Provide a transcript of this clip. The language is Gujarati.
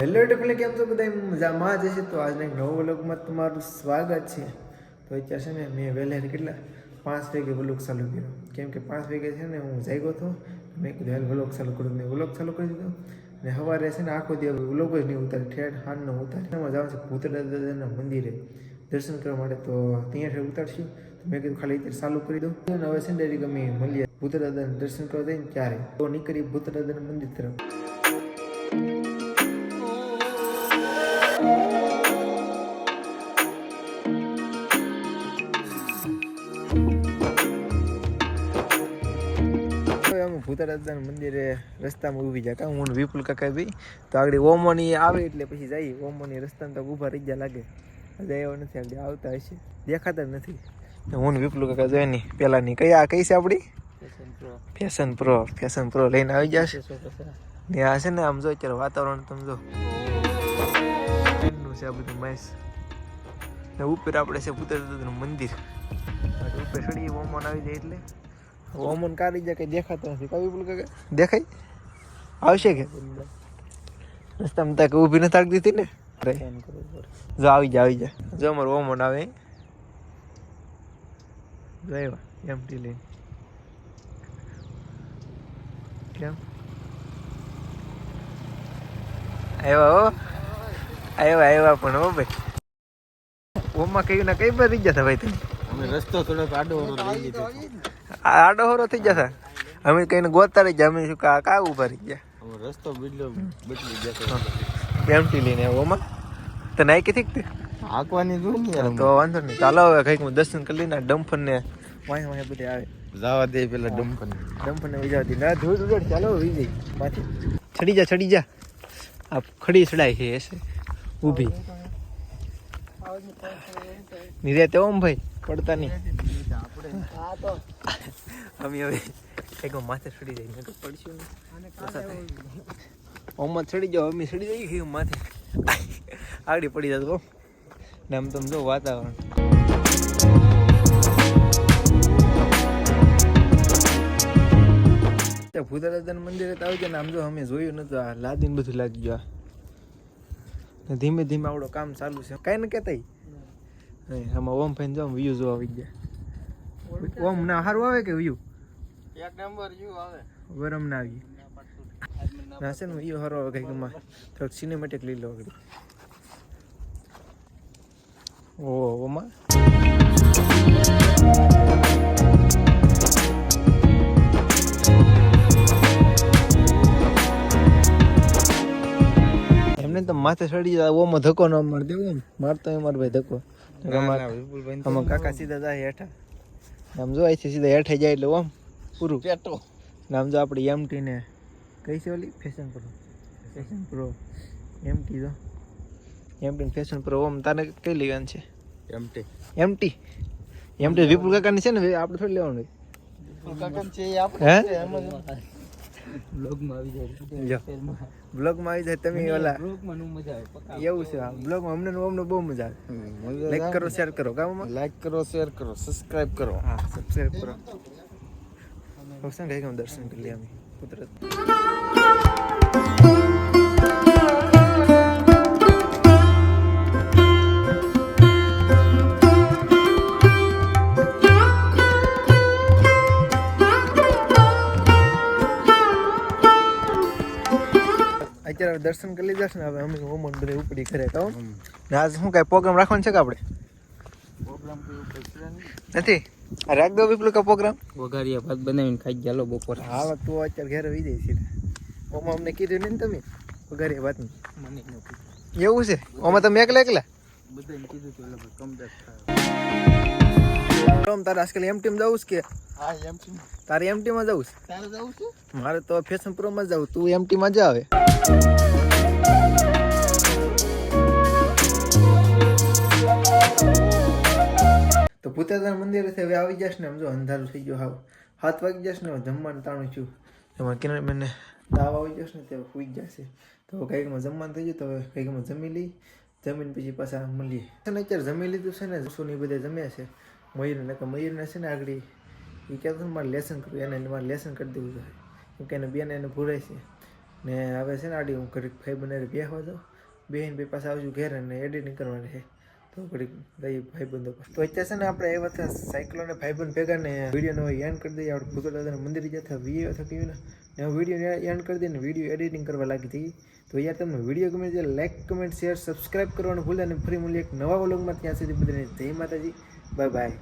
હેલો એટલે કેમ છો બધા મજામાં જશે તો આજના એક નવો વ્લોગમાં તમારું સ્વાગત છે. તો અત્યારે છે ને મેં વહેલા કેટલા? પાંચ વાગે વ્લોગ ચાલુ કર્યો. કેમ કે પાંચ વાગે છે ને હું જાગ્યો હતો. મેં કીધું, હેલ વ્લોગ ચાલુ કર્યો મેં વ્લોગ ચાલુ કરી દીધો. ને સવારે છે ને આખો દિવસ વ્લોગ જ નહીં ઉતારે. ઠેઠ હાનનો ઉતારે. એમાં જવાનું છે દાદાના મંદિરે દર્શન કરવા માટે. તો ત્યાં ઉતારશું. તો મેં કીધું, ખાલી અત્યારે ચાલુ કરી દઉં. અને હવે છે ને ડેરી ગમે મળીએ. ભૂતરા દાદાના દર્શન કરવા જઈને ત્યારે તો નીકળી ભૂતરા મંદિર તરફ. હવે મંદિરે રસ્તામાં ઊભી જાય કાં હું વિપુલ કાકા બી? તો આગળ ઓમોની આવે એટલે પછી જઈએ ઓમોની રસ્તામાં તો ઊભા રહી ગયા લાગે. આવ્યો નથી આગળ આવતા હશે. દેખાતા નથી. તો હું વિપુલ કાકા જોઈએ ની પેલાની. કઈ આ કઈ છે આપણી ફેશન પ્રો ફેશન પ્રો લઈને આવી જશે ને? આ છે ને આમ જો અત્યારે વાતાવરણ તમે જો. છે આ બધું મેસ. ને ઉપર આપણે છે ભૂતરાજાનું મંદિર. ઉપર ચડી ઓમોન આવી જાય એટલે. ઓમન કાઢી જાય કઈ દેખાતો નથી. કયું બોલ કે દેખાય? આવશે કે? રસ્તામાં તક ઊભી નથી આગળ દીધી ને? જો આવી જા આવી જા. જો અમારું ઓમન આવે. જો એવા એમ ટી લઈને. કેમ? આવ્યા હો. આવ્યા આવ્યા પણ હો ભાઈ. ઓમાં કઈ ના કઈ રહી જતા ભાઈ તમે? અમે રસ્તો થોડોક આડો અવળો લઈ લીધો. આ આડો હોરો થઈ જશે. અમે કઈને ગોતા રહી ગયા અમે શું કા કા ઊભા રહી ગયા? અમે રસ્તો બદલો બદલી જશે એમટી લઈને આવો ઓમાં તો નાઈ કે ઠીક તે? હાંકવાની જો ને યાર તો વાંધો નહીં. ચાલો હવે કંઈક હું દર્શન કરી લઈને ડમ્ફર ને વાય વાય બધે આવે. જવા દે પેલા ડમ્પન ડમ્ફર ને વિજાવતી ના ધૂળ ઉડડ. ચાલો વી પાછી. ચડી જા ચડી જા. આ ખડી ચડાય છે એસે ઊભી. નિર્યાતે ઓમ ભાઈ? પડતા નહીં. અમે હવે એક માથે ચડી જાય તો પડશું ઓમાં ચડી જાઓ અમે ચડી જઈએ. છીએ માથે. આગળ પડી જતો. ને આમ તમે જો વાતાવરણ. ભૂતરાજન મંદિરે તો આવી ગયા ને આમ જો અમે જોયું નતું આ લાદીને બધું લાગી ગયું ને ધીમે ધીમે આપણું કામ ચાલુ છે. કાંઈ ને કહેતા આમાં ઓમ ફાઈન જો વ્યૂ જોવા આવી ગયા. ઓમ ના સારું આવે કે વ્યૂ એક નંબર વ્યૂ આવે. ગરમ ના આવી. ના છે ને વ્યૂ સારો આવે કંઈક એમાં થોડોક સિનેમેટિક લઈ લો ઓ ઓમાં? એમને તો માથે ચડી જાય ઓમાં ધક્કો ન મારી દેવો મારતો એ માર ભાઈ ધક્કો. આમાં કાકા સીધા જાય હેઠા આમ જો અહીંથી સીધા હેઠે જાય એટલે ઓમ પૂરું. પેટો નામ જો આપણે એમટી ને કઈ છે ઓલી? Fashion pro fashion pro MT જો. એમટી ફેશન પ્રો ઓમ તારે કઈ લેવાનું છે? એમટી એમટી એમટી વિપુલ કાકાની છે ને આપણે થોડી લેવાનું કાકન છે આપણે બ્લોગમાં આવી જાય બ્લોગમાં આવી જાય તમે ઓલા. બ્લોગમાં નું મજા આવે એવું છે બ્લોગમાં અમને અમને બહુ મજા આવે. લાઈક કરો શેર કરો ગામમાં લાઈક કરો શેર કરો સબસ્ક્રાઇબ કરો. હા સબસ્ક્રાઇબ કરો. દર્શન કરી લે અમે કુદરત. અત્યારે દર્શન કરી લીધા છે ને હવે અમે હોમન બધે ઉપડી કરે તો. ને આજ શું કાંઈ પ્રોગ્રામ રાખવાનો છે કે આપણે? પ્રોગ્રામ નથી? આ રાખ દો વિપુલ કા પ્રોગ્રામ વઘારિયા ભાત બનાવીને ખાઈ ગયા લો બપોર. હા તું અત્યારે ઘરે આવી જાય સીધા. ઓમાં અમને કીધું નહીં ને તમે વઘારી ભાત મને એવું છે? ઓમાં તમે એકલા એકલા? બધાને કીધું તો એટલે કમબેક તારે આજકાલ એમ ટીમ જવું છે કે? હા એમ છે તારે એમ ટીમાં જવું તારે જવું છે? છે મારે તો ફેશન પ્રોમાં જવું તું એમ ટીમાં જા આવે. તો ભૂતાદાર મંદિરેથી હવે આવી જશ ને આમ જો અંધારું થઈ ગયું હાવ. હાથ વાગી જશ ને જમવાનું તાણું છું. એમાં કિરણ મને તાવ આવી જશે ને તે સુઈ જશે. તો કંઈકમાં જમવાનું થઈ ગયું તો હવે કંઈકમાં જમી લઈ. જમીન પછી પાછા મળીએ. છે અત્યારે જમી લીધું છે ને શું ને બધે જમ્યા છે. મયુરને કે મયુરને છે ને આગળ એ કહેતો ને મારે લેસન કરવું એને મારે લેસન કરી દેવું જોઈએ કેમ કે એને બેન એને ભૂરાય છે ને હવે છે ને આડી હું ઘડીક ભાઈ બનાવી બેસવા જાઉં બેન બે પાસે આવજો ઘેર અને એડિટિંગ કરવાની છે તો ઘડીક ભાઈ ભાઈબંધો તો અત્યારે છે ને આપણે આવ્યા હતા સાયકલો ને ભાઈબંધ ભેગા ને વિડીયોનો એન્ડ કરી દઈએ આપણે ભૂગોળ દાદાના મંદિર જતા વીડિયો થકી ને ને વીડિયો એન્ડ કરી દઈને વીડિયો એડિટિંગ કરવા લાગી હતી તો યાર તમને વીડિયો ગમે છે લાઇક કમેન્ટ શેર સબસ્ક્રાઇબ કરવાનું ભૂલે અને ફરી મળીએ એક નવા વ્લોગમાં ત્યાં સુધી બધાને જય માતાજી 拜拜。